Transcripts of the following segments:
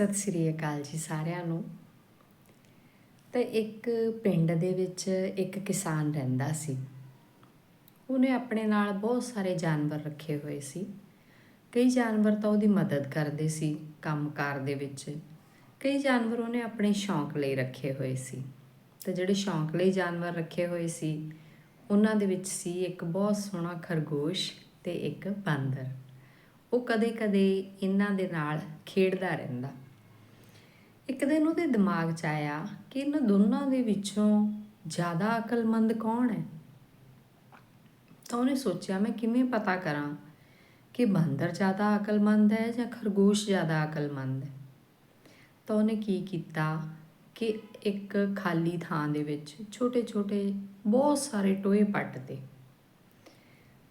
ਸਤਿ ਸ੍ਰੀ ਅਕਾਲ ਜੀ ਸਾਰਿਆਂ ਨੂੰ। ਤਾਂ ਇੱਕ ਪਿੰਡ ਦੇ ਵਿੱਚ ਇੱਕ ਕਿਸਾਨ ਰਹਿੰਦਾ ਸੀ। ਉਹਨੇ ਆਪਣੇ ਨਾਲ ਬਹੁਤ ਸਾਰੇ ਜਾਨਵਰ ਰੱਖੇ ਹੋਏ ਸੀ। ਕਈ ਜਾਨਵਰ ਤਾਂ ਉਹਦੀ ਮਦਦ ਕਰਦੇ ਸੀ ਕੰਮਕਾਰ ਦੇ ਵਿੱਚ। ਕਈ ਜਾਨਵਰ ਉਹਨੇ ਆਪਣੇ ਸ਼ੌਂਕ ਲਈ ਰੱਖੇ ਹੋਏ ਸੀ। ਤੇ ਜਿਹੜੇ ਸ਼ੌਂਕ ਲਈ ਜਾਨਵਰ ਰੱਖੇ ਹੋਏ ਸੀ, ਉਹਨਾਂ ਦੇ ਵਿੱਚ ਸੀ ਇੱਕ ਬਹੁਤ ਸੋਹਣਾ ਖਰਗੋਸ਼ ਤੇ ਇੱਕ ਬਾਂਦਰ। ਉਹ ਕਦੇ-ਕਦੇ ਇਹਨਾਂ ਦੇ ਨਾਲ ਖੇਡਦਾ ਰਹਿੰਦਾ। ਇੱਕ ਦਿਨ ਉਹਦੇ ਦਿਮਾਗ 'ਚ ਆਇਆ ਕਿ ਇਹਨਾਂ ਦੋਨਾਂ ਦੇ ਵਿੱਚੋਂ ਜ਼ਿਆਦਾ ਅਕਲਮੰਦ ਕੌਣ ਹੈ? ਤਾਂ ਉਹਨੇ ਸੋਚਿਆ, ਮੈਂ ਕਿਵੇਂ ਪਤਾ ਕਰਾਂ ਕਿ ਬਾਂਦਰ ਜ਼ਿਆਦਾ ਅਕਲਮੰਦ ਹੈ ਜਾਂ ਖਰਗੋਸ਼ ਜ਼ਿਆਦਾ ਅਕਲਮੰਦ ਹੈ? ਤਾਂ ਉਹਨੇ ਕੀ ਕੀਤਾ ਕਿ ਇੱਕ ਖਾਲੀ ਥਾਂ ਦੇ ਵਿੱਚ ਛੋਟੇ-ਛੋਟੇ ਬਹੁਤ ਸਾਰੇ ਟੋਏ ਪੱਟ ਤੇ,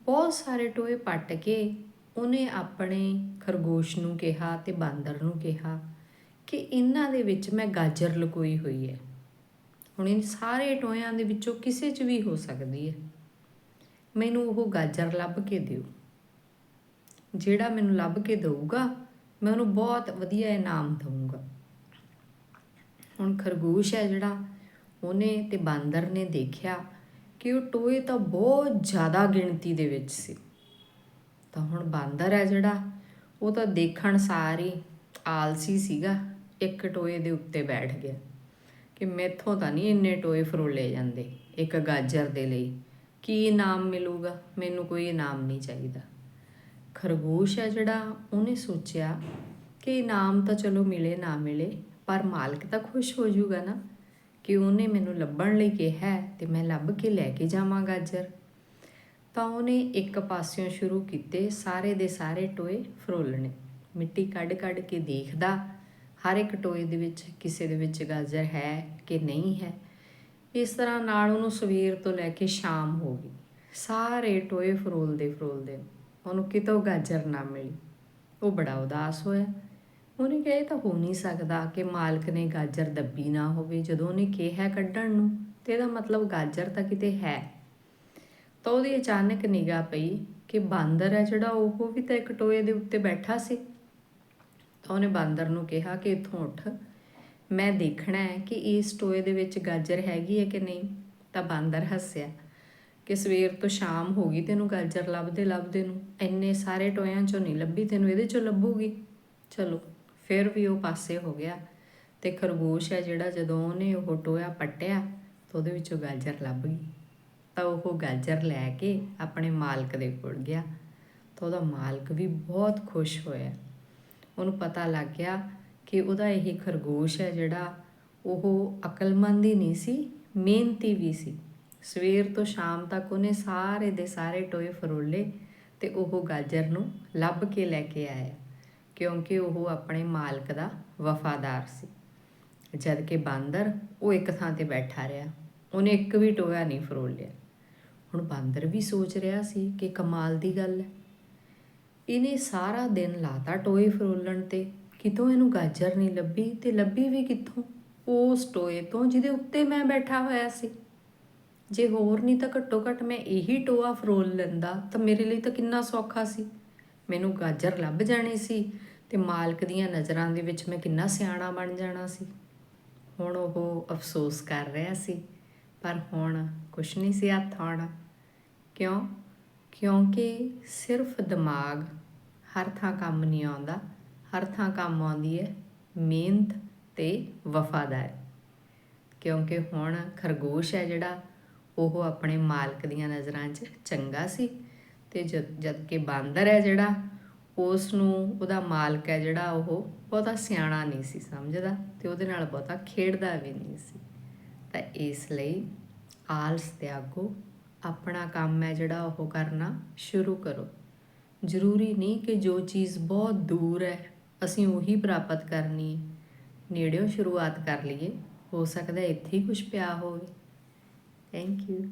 ਬਹੁਤ ਸਾਰੇ ਟੋਏ ਪੱਟ ਕੇ ਉਹਨੇ ਆਪਣੇ ਖਰਗੋਸ਼ ਨੂੰ ਕਿਹਾ ਤੇ ਬਾਂਦਰ ਨੂੰ ਕਿਹਾ ਕਿ ਇਹਨਾਂ ਦੇ ਵਿੱਚ ਮੈਂ ਗਾਜਰ ਲਕੋਈ ਹੋਈ ਹੈ। ਹੁਣ ਇਹ ਸਾਰੇ ਟੋਇਆਂ ਦੇ ਵਿੱਚੋਂ ਕਿਸੇ 'ਚ ਵੀ ਹੋ ਸਕਦੀ ਹੈ। ਮੈਨੂੰ ਉਹ ਗਾਜਰ ਲੱਭ ਕੇ ਦਿਓ। ਜਿਹੜਾ ਮੈਨੂੰ ਲੱਭ ਕੇ ਦਊਗਾ, ਮੈਂ ਉਹਨੂੰ ਬਹੁਤ ਵਧੀਆ ਇਨਾਮ ਦਊਂਗਾ। ਹੁਣ ਖਰਗੋਸ਼ ਹੈ ਜਿਹੜਾ, ਉਹਨੇ ਤੇ ਬਾਂਦਰ ਨੇ ਦੇਖਿਆ ਕਿ ਉਹ ਟੋਏ ਤਾਂ ਬਹੁਤ ਜ਼ਿਆਦਾ ਗਿਣਤੀ ਦੇ ਵਿੱਚ ਸੀ। ਤਾਂ ਹੁਣ ਬਾਂਦਰ ਹੈ ਜਿਹੜਾ, ਉਹ ਤਾਂ ਦੇਖਣ ਸਾਰੀ ਆਲਸੀ ਸੀਗਾ। ਇੱਕ ਟੋਏ ਦੇ ਉੱਤੇ ਬੈਠ ਗਿਆ ਕਿ ਮੈਥੋਂ ਤਾਂ ਨਹੀਂ ਇੰਨੇ ਟੋਏ ਫਰੋਲੇ ਜਾਂਦੇ ਇੱਕ ਗਾਜਰ ਦੇ ਲਈ। ਕੀ ਇਨਾਮ ਮਿਲੂਗਾ? ਮੈਨੂੰ ਕੋਈ ਇਨਾਮ ਨਹੀਂ ਚਾਹੀਦਾ। ਖਰਗੋਸ਼ ਹੈ ਜਿਹੜਾ, ਉਹਨੇ ਸੋਚਿਆ ਕਿ ਇਨਾਮ ਤਾਂ ਚਲੋ ਮਿਲੇ ਨਾ ਮਿਲੇ, ਪਰ ਮਾਲਕ ਤਾਂ ਖੁਸ਼ ਹੋ ਜਾਊਗਾ ਨਾ। ਕਿ ਉਹਨੇ ਮੈਨੂੰ ਲੱਭਣ ਲਈ ਕਿਹਾ ਤੇ ਮੈਂ ਲੱਭ ਕੇ ਲੈ ਕੇ ਜਾਵਾਂ ਗਾਜਰ। ਤਾਂ ਉਹਨੇ ਇੱਕ ਪਾਸਿਓਂ ਸ਼ੁਰੂ ਕੀਤੇ ਸਾਰੇ ਦੇ ਸਾਰੇ ਟੋਏ ਫਰੋਲਣੇ। ਮਿੱਟੀ ਕੱਢ ਕੱਢ ਕੇ ਦੇਖਦਾ ਹਰ ਇੱਕ ਟੋਏ ਦੇ ਵਿੱਚ ਕਿਸੇ ਦੇ ਵਿੱਚ ਗਾਜਰ ਹੈ ਕਿ ਨਹੀਂ ਹੈ? ਇਸ ਤਰ੍ਹਾਂ ਨਾਲ ਉਹਨੂੰ ਸਵੇਰ ਤੋਂ ਲੈ ਕੇ ਸ਼ਾਮ ਹੋ ਗਈ। ਸਾਰੇ ਟੋਏ ਫਰੋਲਦੇ ਫਰੋਲਦੇ ਉਹਨੂੰ ਕਿਤੋਂ ਗਾਜਰ ਨਾ ਮਿਲੀ। ਉਹ ਬੜਾ ਉਦਾਸ ਹੋਇਆ। ਉਹਨੇ ਕਿਹਾ, ਇਹ ਤਾਂ ਹੋ ਨਹੀਂ ਸਕਦਾ ਕਿ ਮਾਲਕ ਨੇ ਗਾਜਰ ਦੱਬੀ ਨਾ ਹੋਵੇ। ਜਦੋਂ ਉਹਨੇ ਕਿਹਾ ਕੱਢਣ ਨੂੰ, ਤੇ ਇਹਦਾ ਮਤਲਬ ਗਾਜਰ ਤਾਂ ਕਿਤੇ ਹੈ। ਤਾਂ ਉਹਦੀ ਅਚਾਨਕ ਨਿਗਾਹ ਪਈ ਕਿ ਬਾਂਦਰ ਹੈ ਜਿਹੜਾ, ਉਹ ਵੀ ਤਾਂ ਇੱਕ ਟੋਏ ਦੇ ਉੱਤੇ ਬੈਠਾ ਸੀ। ਉਹਨੇ ਬਾਂਦਰ ਨੂੰ ਕਿਹਾ ਕਿ ਇੱਥੋਂ ਉੱਠ। ਮੈਂ ਦੇਖਣਾ ਹੈ ਕਿ ਇਸ ਟੋਏ ਦੇ ਵਿੱਚ ਗਾਜਰ ਹੈਗੀ ਹੈ ਕਿ ਨਹੀਂ। ਤਾਂ ਬਾਂਦਰ ਹੱਸਿਆ ਕਿ ਸਵੇਰ ਤੋਂ ਸ਼ਾਮ ਹੋ ਗਈ ਤੈਨੂੰ ਗਾਜਰ ਲੱਭਦੇ ਲੱਭਦੇ ਨੂੰ। ਇੰਨੇ ਸਾਰੇ ਟੋਇਆਂ ਚੋਂ ਨਹੀਂ ਲੱਭੀ ਤੈਨੂੰ, ਇਹਦੇ ਚੋਂ ਲੱਭੂਗੀ। ਚਲੋ, ਫਿਰ ਵੀ ਉਹ ਪਾਸੇ ਹੋ ਗਿਆ ਤੇ ਖਰਗੋਸ਼ ਹੈ ਜਿਹੜਾ ਜਦੋਂ ਉਹਨੇ ਉਹ ਟੋਇਆ ਪੱਟਿਆ ਤਾਂ ਉਹਦੇ ਵਿੱਚੋਂ ਗਾਜਰ ਲੱਭ ਗਈ। ਤਾਂ ਉਹ ਗਾਜਰ ਲੈ ਕੇ ਆਪਣੇ ਮਾਲਕ ਦੇ ਕੋਲ ਗਿਆ ਤਾਂ ਉਹਦਾ ਮਾਲਕ ਵੀ ਬਹੁਤ ਖੁਸ਼ ਹੋਇਆ। ਉਹਨੂੰ ਪਤਾ ਲੱਗ ਗਿਆ ਕਿ ਉਹਦਾ ਇਹ ਖਰਗੋਸ਼ ਹੈ ਜਿਹੜਾ ਉਹ ਅਕਲਮੰਦ ਹੀ ਨਹੀਂ ਸੀ, ਮਿਹਨਤੀ ਵੀ ਸੀ। ਸਵੇਰ ਤੋਂ ਸ਼ਾਮ ਤੱਕ ਉਹਨੇ ਸਾਰੇ ਦੇ ਸਾਰੇ ਟੋਏ ਫਰੋਲੇ ਤੇ ਉਹ ਗਾਜਰ ਨੂੰ ਲੱਭ ਕੇ ਲੈ ਕੇ ਆਇਆ, ਕਿਉਂਕਿ ਉਹ ਆਪਣੇ ਮਾਲਕ ਦਾ ਵਫਾਦਾਰ ਸੀ। ਜਦ ਕਿ ਬਾਂਦਰ ਉਹ ਇੱਕ ਥਾਂ ਤੇ ਬੈਠਾ ਰਿਹਾ, ਉਹਨੇ ਇੱਕ ਵੀ ਟੋਇਆ ਨਹੀਂ ਫਰੋਲਿਆ। ਹੁਣ ਬਾਂਦਰ ਵੀ ਸੋਚ ਰਿਹਾ ਸੀ ਕਿ ਕਮਾਲ ਦੀ ਗੱਲ ਹੈ। ਇਹਨੇ ਸਾਰਾ ਦਿਨ ਲਾਤਾ ਟੋਏ ਫਰੋਲਣ ਤੇ। ਕਿਤੋਂ ਇਹਨੂੰ ਗਾਜਰ ਨਹੀਂ ਲੱਭੀ ਤੇ ਲੱਭੀ ਵੀ ਕਿੱਥੋਂ? ਉਸ ਟੋਏ ਤੋਂ ਜਿਹਦੇ ਉੱਤੇ ਮੈਂ ਬੈਠਾ ਹੋਇਆ ਸੀ। ਜੇ ਹੋਰ ਨਹੀਂ ਤਾਂ ਘੱਟੋ ਘੱਟ ਮੈਂ ਇਹੀ ਟੋਆ ਫਰੋਲ ਲੈਂਦਾ ਤਾਂ ਮੇਰੇ ਲਈ ਤਾਂ ਕਿੰਨਾ ਸੌਖਾ ਸੀ। ਮੈਨੂੰ ਗਾਜਰ ਲੱਭ ਜਾਣੀ ਸੀ ਤੇ ਮਾਲਕ ਦੀਆਂ ਨਜ਼ਰਾਂ ਦੇ ਵਿੱਚ ਮੈਂ ਕਿੰਨਾ ਸਿਆਣਾ ਬਣ ਜਾਣਾ ਸੀ। ਹੁਣ ਉਹ ਅਫਸੋਸ ਕਰ ਰਿਹਾ ਸੀ, ਪਰ ਹੁਣ ਕੁਛ ਨਹੀਂ ਸੀ ਹੱਥ ਆਉਣਾ। ਕਿਉਂ? ਕਿਉਂਕਿ ਸਿਰਫ ਦਿਮਾਗ ਹਰ ਥਾਂ ਕੰਮ ਨਹੀਂ ਆਉਂਦਾ, ਹਰ ਥਾਂ ਕੰਮ ਆਉਂਦੀ ਹੈ, ਮਿਹਨਤ ਤੇ ਵਫਾਦਾਰੀ। ਕਿਉਂਕਿ ਹੁਣ ਖਰਗੋਸ਼ ਹੈ ਜਿਹੜਾ, ਉਹ ਆਪਣੇ ਮਾਲਕ ਦੀਆਂ ਨਜ਼ਰਾਂ 'ਚ ਚੰਗਾ ਸੀ ਤੇ ਜਦ ਜਦ ਕਿ ਬਾਂਦਰ ਹੈ ਜਿਹੜਾ ਉਸ ਨੂੰ ਉਹਦਾ ਮਾਲਕ ਹੈ ਜਿਹੜਾ, ਉਹ ਬਹੁਤਾ ਸਿਆਣਾ ਨਹੀਂ ਸੀ ਸਮਝਦਾ ਤੇ ਉਹਦੇ ਨਾਲ ਬਹੁਤਾ ਖੇਡਦਾ ਵੀ ਨਹੀਂ ਸੀ। ਤਾਂ ਇਸ ਲਈ ਆਲਸ ਤਿਆਗੋ ਆਪਣਾ ਕੰਮ ਹੈ ਜਿਹੜਾ ਉਹ ਕਰਨਾ ਸ਼ੁਰੂ ਕਰੋ। ਜ਼ਰੂਰੀ ਨਹੀਂ ਕਿ ਜੋ ਚੀਜ਼ ਬਹੁਤ ਦੂਰ ਹੈ, ਅਸੀਂ ਉਹੀ ਪ੍ਰਾਪਤ ਕਰਨੀ ਹੈ। ਨੇੜਿਓਂ ਸ਼ੁਰੂਆਤ ਕਰ ਲਈਏ, ਹੋ ਸਕਦਾ ਇੱਥੇ ਹੀ ਕੁਝ ਪਿਆ ਹੋਵੇ। Thank you